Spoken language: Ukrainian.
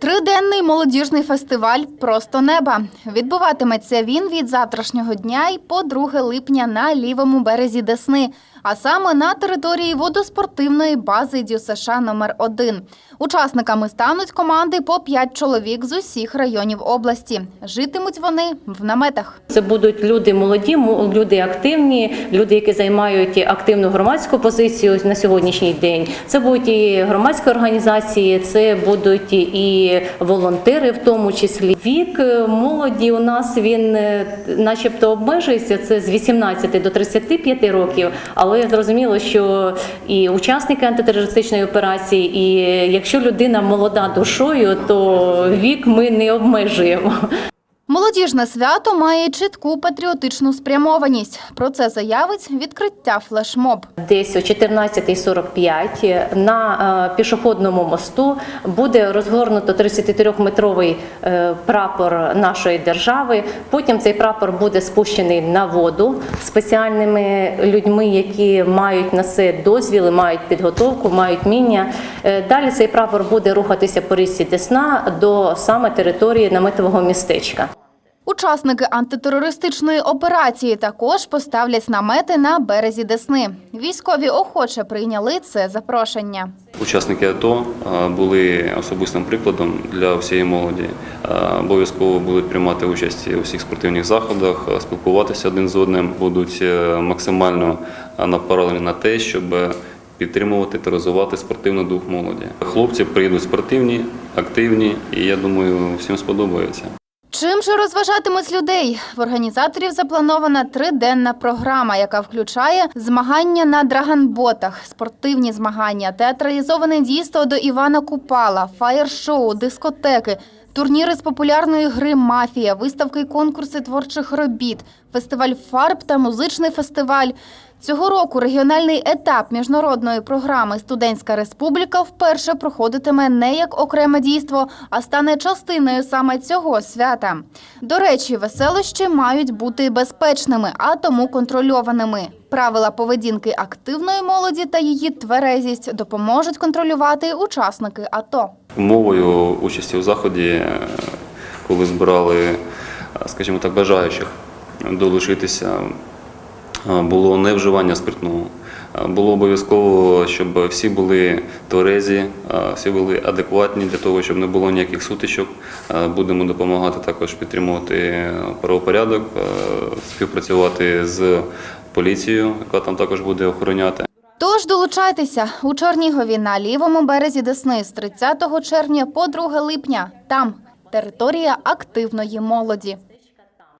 Триденний молодіжний фестиваль Просто неба відбуватиметься він від завтрашнього дня і по 2 липня на лівому березі Десни, а саме на території водоспортивної бази ДЮСШ номер 1 Учасниками стануть команди по 5 чоловік з усіх районів області. Житимуть вони в наметах. Це будуть люди молоді, мо- люди активні, люди, які займають активну громадську позицію на сьогоднішній день. Це будуть і громадські організації, це будуть і волонтери, в тому числі. Вік е, молоді у нас він е, начебто обмежується. Це з 18 до 35 років. Але зрозуміло, що і учасники антитерористичної операції, і якщо людина молода душою, то вік ми не обмежуємо. Молодіжне свято має чітку патріотичну спрямованість. Про це заявить відкриття флешмоб. Десь о 14.45 на е, пішохідному мосту буде розгорнуто 33-метровий е, прапор нашої держави. Потім цей прапор буде спущений на воду спеціальними людьми, які мають на це дозвіли, мають підготовку, мають міння. Е, Далі цей прапор буде рухатися по річці Десна до саме території наметового містечка. Учасники антитерористичної операції також поставлять намети на березі Десни. Військові охоче прийняли це запрошення. Учасники АТО були особистим прикладом для всієї молоді. Обов'язково будуть приймати участь у всіх спортивних заходах, спілкуватися один з одним, будуть е, максимально направлені на те, щоб підтримувати та розвивати спортивний дух молоді. Хлопці приїдуть спортивні, активні, і я думаю, всім сподобається. Чим же розважатимуть людей? В організаторів запланована триденна програма, яка включає змагання на драгонботах, спортивні змагання, театралізоване дійство до Івана Купала, фаєр-шоу, дискотеки, турніри з популярної гри Мафія, виставки й конкурси творчих робіт, фестиваль фарб та музичний фестиваль. Цього року регіональний етап міжнародної програми Студентська республіка вперше проходитиме не як окреме дійство, а стане частиною саме цього свята. До речі, веселощі мають бути безпечними, а тому контрольованими. Правила поведінки активної молоді та її тверезість допоможуть контролювати учасники АТО. Умовою участі у заході, е, коли збирали, е, скажімо так, бажаючих долучитися, було не вживання спиртного. Було обов'язково, щоб всі були тверезі, всі були адекватні для того, щоб не було ніяких сутичок. Будемо допомагати також підтримувати правопорядок, співпрацювати з поліцією, яка там також буде охороняти. Тож долучайтеся у Чернігові на лівому березі Десни з 30 червня по 2 липня. Там територія активної молоді.